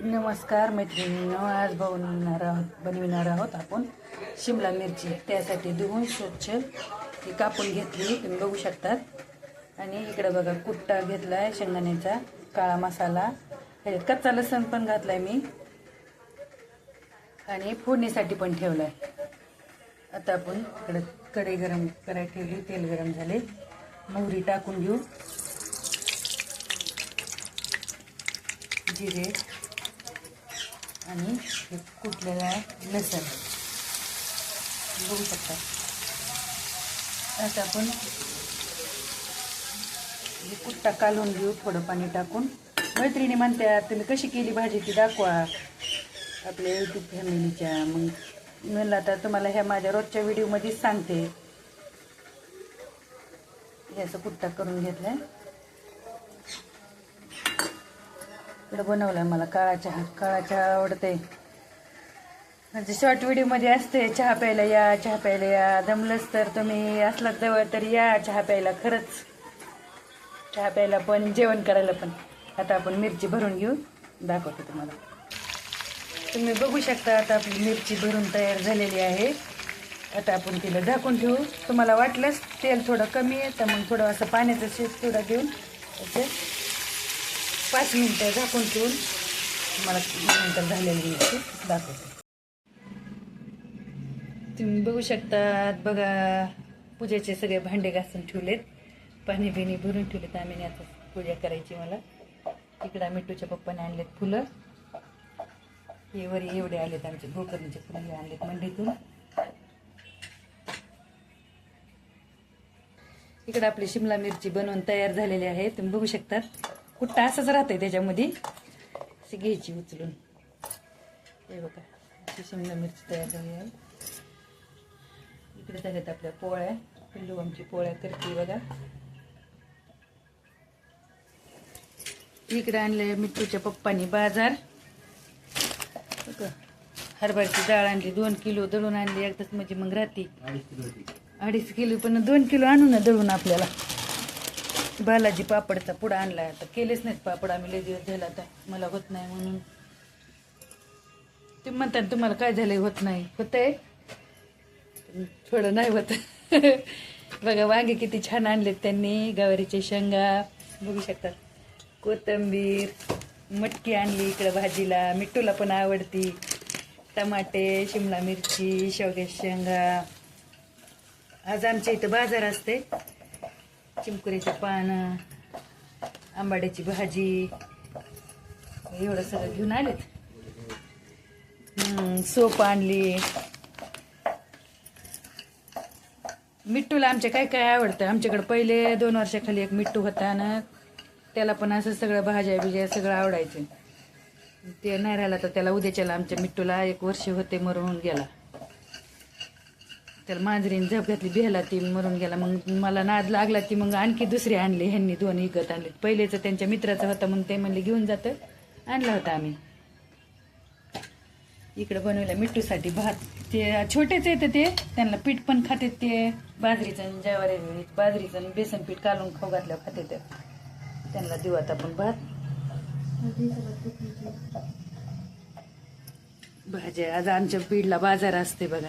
नमस्कार मैत्रिणीनं आज बनवणार आहोत बनविणार आहोत आपण शिमला मिरची. त्यासाठी धुवून स्वच्छ ती कापून घेतली. तुम्ही बघू शकतात. आणि इकडं बघा कुट्टा घेतला आहे शेंगदाण्याचा काळा मसाला. ह्याच्यात कच्चा लसण पण घातला आहे मी. आणि फोडणीसाठी पण ठेवला आहे आता आपण इकडं कढई गरम करायला ठेवली. तेल गरम झाले. मोहरी टाकून घेऊ. जिरे. आणि हे कुटलेला लसण. बघू शकता आता आपण हे कुट्टा कालवून घेऊ थोडं पाणी टाकून. मैत्रिणी म्हणत्या तुम्ही कशी केली भाजी ती दाखवा. आपल्या यूट्यूब फॅमिलीच्या मग म्हणलं आता तुम्हाला ह्या माझ्या रोजच्या व्हिडिओमध्येच सांगते. हे असं कुट्टा करून आहे इकडं बनवलाय मला काळा चहा काळा चहा आवडते. म्हणजे शॉर्ट व्हिडिओमध्ये असते चहा प्यायला या चहा प्यायला या. जमलंच तर तुम्ही असलात जवळ तर या चहा प्यायला खरंच. चहा प्यायला पण जेवण करायला पण. आता आपण मिरची भरून घेऊ दाखवतो तुम्हाला. तुम्ही बघू शकता आता आपली मिरची भरून तयार झालेली आहे. आता आपण तिला झाकून ठेवू. तुम्हाला वाटलंच तेल थोडं कमी आहे तर मग थोडं असं पाण्याचं शेत थोडं घेऊन असं पाच मिनटं झाकून ठेवून. मला नंतर झालेली मिरची दाखवते. तुम्ही बघू शकतात बघा पूजेचे सगळे भांडे घासून ठेवलेत. पाणी बिणी भरून ठेवलेत आम्ही आता पूजा करायची मला. इकडं मिठूच्या पप्पाने आणलेत फुलं. हे वरी एवढे आलेत आमचे गोकर्णीचे फुलं हे आणलेत मंडीतून इकडं आपली शिमला मिरची बनवून तयार झालेली आहे तुम्ही बघू शकता कुठं असंच राहतंय त्याच्यामध्ये. अशी घ्यायची उचलून. हे बघा अशी शिमला मिरची तयार झाली आहे. इकडे झाल्यात आपल्या पोळ्या. पिल्लू आमची पोळ्या करते बघा. इकडे आणले मिठूच्या पप्पानी बाजार. हरभऱ्याची डाळ आणली दोन किलो दळून आणली एकदाच म्हणजे मग राहते. अडीच किलो पण दोन किलो आणू ना दळून आपल्याला. बालाजी पापडचा पुडा आणला आता केलेच नाहीत पापड. आम्ही लय दिवस झाला आता. मला होत नाही म्हणून. ते म्हणतात तुम्हाला काय झालंय? होत नाही. होत आहे थोडं नाही होत. बघा वांगे किती छान आणलेत त्यांनी. गवारीचे शेंगा. बघू शकतात कोथिंबीर. मटकी आणली इकडं भाजीला. मिठूला पण आवडती. टमाटे शिमला मिरची शेवग्या शेंगा. आज आमच्या इथं बाजार असते. चिमकुऱ्याचे पानं आंबाड्याची भाजी एवढं सगळं घेऊन आलेत. सोप आणली. मिट्टूला आमच्या काय काय आवडतं? आमच्याकडे पहिले दोन वर्षाखाली एक मिट्टू होता ना त्याला पण असं सगळं भाज्या बिज्या सगळं आवडायचं. ते नाही राहिला तर त्याला उद्याच्याला आमच्या मिट्टूला एक वर्ष होते मरून गेला. त्याला मांजरीने झप घातली बेहला ती मरून गेला. मग मला नाद लागला ती मग आणखी दुसरी आणली ह्यांनी दोन विकत आणले. पहिलेचं त्यांच्या मित्राचा होता म्हणून ते म्हणले घेऊन जातं आणला होता आम्ही. इकडं बनवलं मिठूसाठी भात. ते छोटेच येतं ते त्यांना पीठ पण खाते ते. बाजरीचं आणि बाजरीचं बेसन पीठ कालून खाऊ घातल्यावर खाते ते. त्यांना देऊ आता आपण भात. भाज्या आज आमच्या बीडला बाजार असते बघा.